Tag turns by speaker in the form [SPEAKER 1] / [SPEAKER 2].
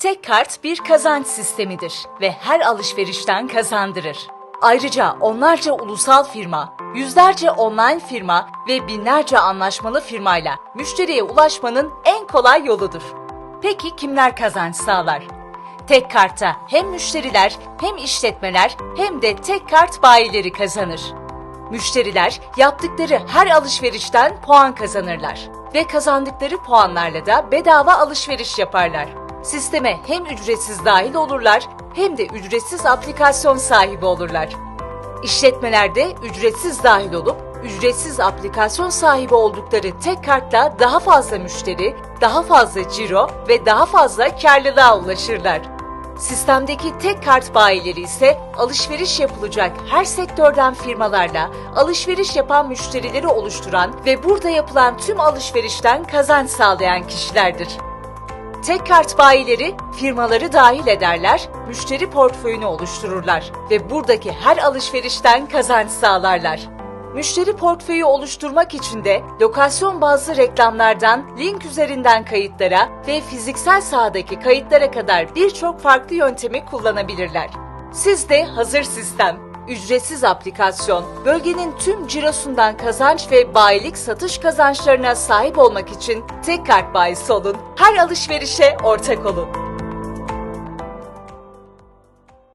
[SPEAKER 1] Tek kart bir kazanç sistemidir ve her alışverişten kazandırır. Ayrıca onlarca ulusal firma, yüzlerce online firma ve binlerce anlaşmalı firmayla müşteriye ulaşmanın en kolay yoludur. Peki kimler kazanç sağlar? Tek kartta hem müşteriler hem işletmeler hem de tek kart bayileri kazanır. Müşteriler yaptıkları her alışverişten puan kazanırlar ve kazandıkları puanlarla da bedava alışveriş yaparlar. Sisteme hem ücretsiz dahil olurlar hem de ücretsiz aplikasyon sahibi olurlar. İşletmeler de ücretsiz dahil olup ücretsiz aplikasyon sahibi oldukları tek kartla daha fazla müşteri, daha fazla ciro ve daha fazla karlılığa ulaşırlar. Sistemdeki tek kart bayileri ise alışveriş yapılacak her sektörden firmalarla alışveriş yapan müşterileri oluşturan ve burada yapılan tüm alışverişten kazanç sağlayan kişilerdir. Tek kart bayileri firmaları dahil ederler, müşteri portföyünü oluştururlar ve buradaki her alışverişten kazanç sağlarlar. Müşteri portföyü oluşturmak için de lokasyon bazlı reklamlardan link üzerinden kayıtlara ve fiziksel sahadaki kayıtlara kadar birçok farklı yöntemi kullanabilirler. Siz de hazır sistem, ücretsiz aplikasyon, bölgenin tüm cirosundan kazanç ve bayilik satış kazançlarına sahip olmak için tek kart bayisi olun, her alışverişe ortak olun.